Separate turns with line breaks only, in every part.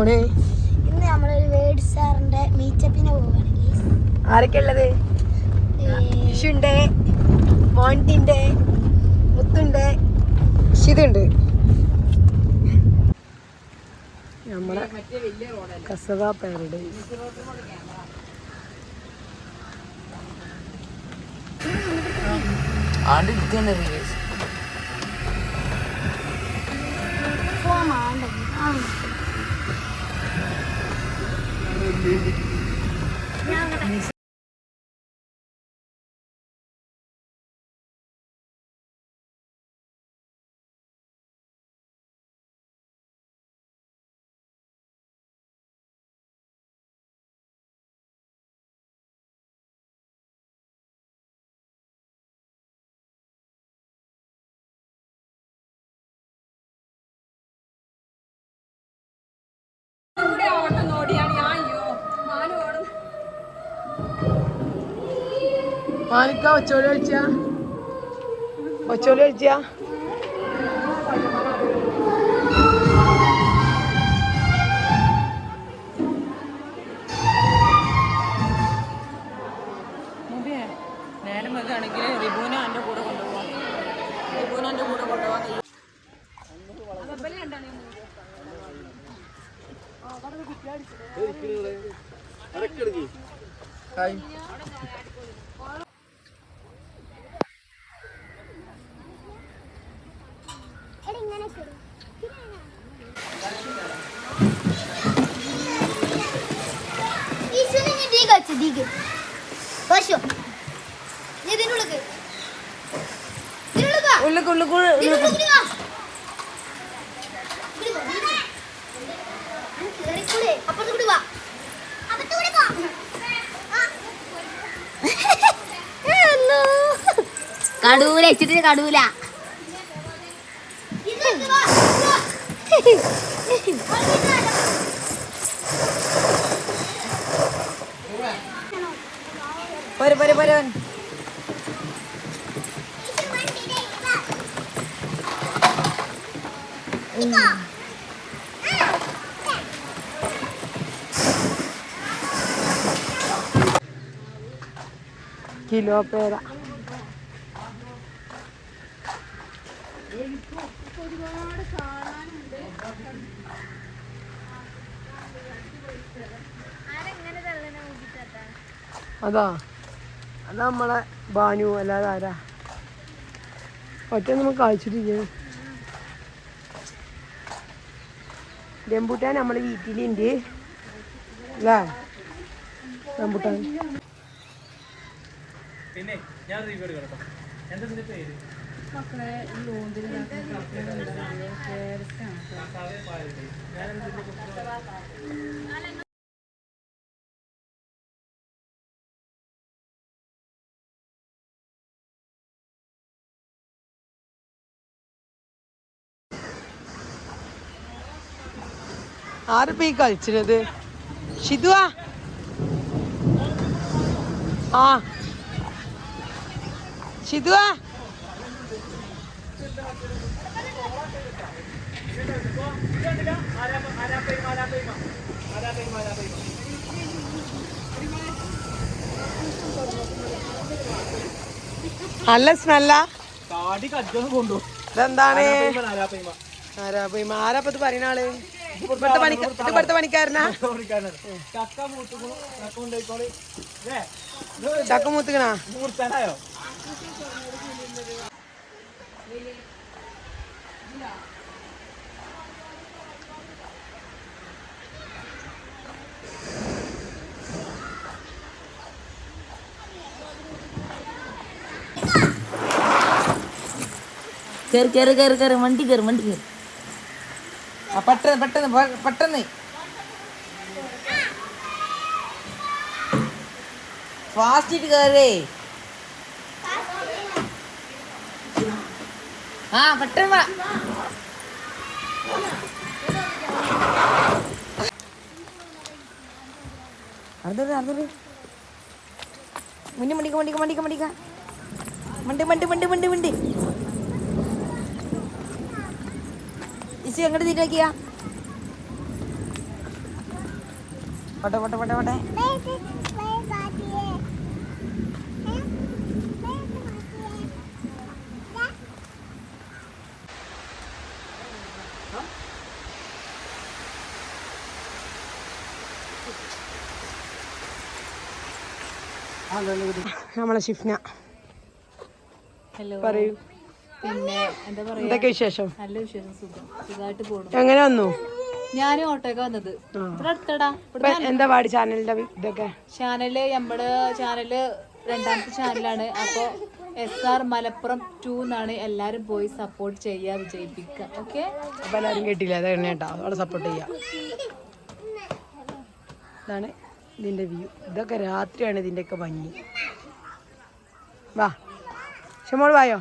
പോണേ?
ഇന്ന് നമ്മളൊരു വേഡ് സാറിന്റെ മീറ്റപ്പിന് പോവുകയാണ് guys.
ആരൊക്കെ ഉള്ളത് ഇഷുണ്ട് മോണ്ടിന്റെ മുത്തുണ്ട് ഇഷിതുണ്ട് നമ്മളെ കസവ പാരഡൈസ്
ആണ്ട് ഇരിക്കണ്ടേ Thank you. റിബൂന എന്റെ കൂടെ കൊണ്ടുപോകാൻ കഴിയും ഹായ്.
വാ. ആ. അല്ലോ.
കടൂല ഇച്ചിട്ട് കടൂല.
പോരെ പോരെ പോരെ കിലോ പേര. അതാ. അതാ നമ്മളെ ബാനു അല്ലാതെ ആരാ? ഒറ്റ നമുക്ക് കഴിച്ചിട്ടില്ല റംബൂട്ടാൻ നമ്മളെ വീട്ടിലുണ്ട്. അല്ലേ റംബൂട്ടാൻ
പിന്നെ ഞാൻ റിവ്യൂ എടുക്കണം കേട്ടോ. എന്താ നിന്റെ പേര്?
ആരിപ്പോ ഈ കളിച്ചിരുന്നത് ഷിതുവാ ആ. ഷിതുവാ നല്ല സ്മെല്ല?
കാടി കജ്ജൊന്നും കൊണ്ടു.
ഇതെന്താണ്?
ആരാപ്പയ്മ
ആരാ പോയി ആരാപ്പത് പറയുന്ന
ആൾ?
దక్కమూతుకునా கரு கரு கரு கரு வண்டி கரு வண்டி
கரு പെട്ടെന്ന് പെട്ടെന്ന് പെ- പെട്ടെന്ന് ഫാസ്റ്റ് കയറേ ആ പെട്ടെന്ന് വാ അറുതൂറ് അറുതൂറ് മുണ്ടി മണ്ടിക്ക മണ്ടിക്ക മണ്ടിക്ക മണ്ടിക്ക മണ്ടി മണ്ടി മണ്ടി മണ്ടി മണ്ടി ഇസി എങ്ങോട്ട് തിരിയാക്കിയ
പോട്ടെ പോട്ടെ പോട്ടെ പോട്ടെ നമ്മളെ ഷിഫ്ന
ഹലോ
പറയൂ.
പിന്നെ എന്താ പറയാ
എന്തൊക്കെ വിശേഷം?
നല്ല വിശേഷം സുഖം. സുഖമായിട്ട് പോണു.
എങ്ങനെ വന്നു?
ഞാനും ഓട്ടോയൊക്കെ വന്നത്. ഇവിടെ അടുത്തടാ. ഇവിടെ
എന്താ പാടി ചാനലിന്റെ ഇതൊക്കെ?
ചാനൽ നമ്മുടെ ചാനൽ രണ്ടാമത്തെ ചാനലാണ്. അപ്പോ എസ് ആർ മലപ്പുറം ടു എന്നാണ് എല്ലാരും പോയി സപ്പോർട്ട് ചെയ്യാ വിജയിപ്പിക്കുക ഓക്കെ
അപ്പൊ എല്ലാരും കേട്ടില്ല? അത് എണ്ണ കേട്ടോ. അവളെ സപ്പോർട്ട് ചെയ്യാം. ഇതാണ് ഇതിന്റെ വ്യൂ ഇതൊക്കെ രാത്രിയാണ് ഇതിന്റെയൊക്കെ ഭംഗി. വാ. ഷമോൾ വായോ?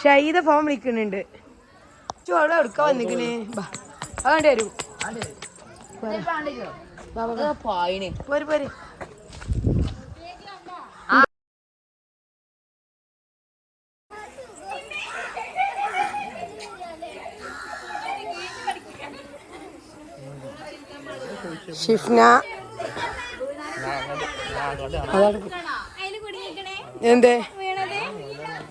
ഷൈദ ഫോൺ വിളിക്കുന്നുണ്ട്. ചോ അവിടെ എടുക്കാൻ വന്നിക്കണേ? അതുകൊണ്ട് വരൂ. വാ, വാ, വാ. പോര് പോര്. ഷിഫ്ന. എന്തേ?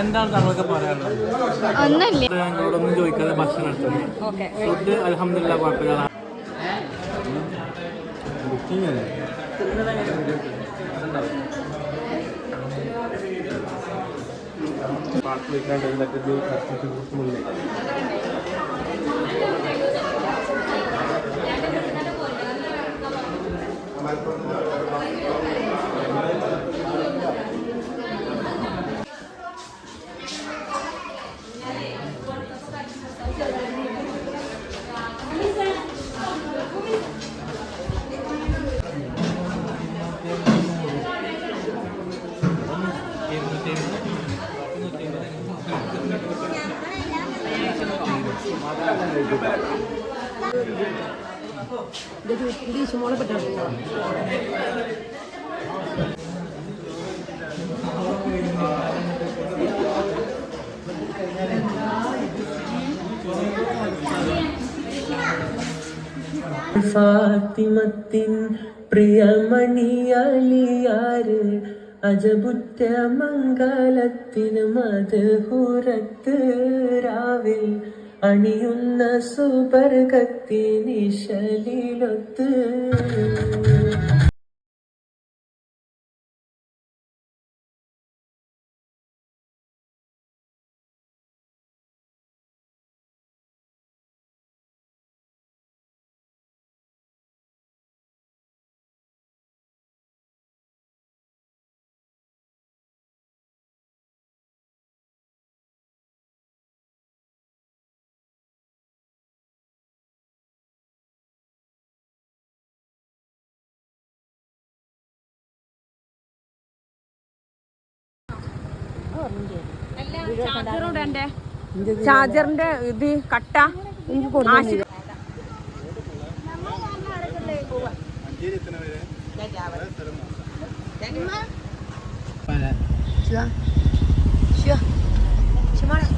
എന്താണ് താങ്കൾക്ക് പറയാനുള്ളത് ഞങ്ങളോടൊന്നും ചോദിക്കാതെ ഭക്ഷണം എടുത്തത്. ഫുഡ് അലഹമില്ല കുഴപ്പമില്ല
ഷമോളെ പറ്റാ
ഫാത്തിമത്തിൻ പ്രിയമണിയാലിയാര് അജബുറ്റ മംഗലത്തിന് മധുഹൂരത്ത് രാവിൽ അണിയുന്ന സുബർഗത്തിനിശലിലൊത്ത്
ചാർജറിന്റെ ഇത് കട്ട.
ശിവ. ശിവ.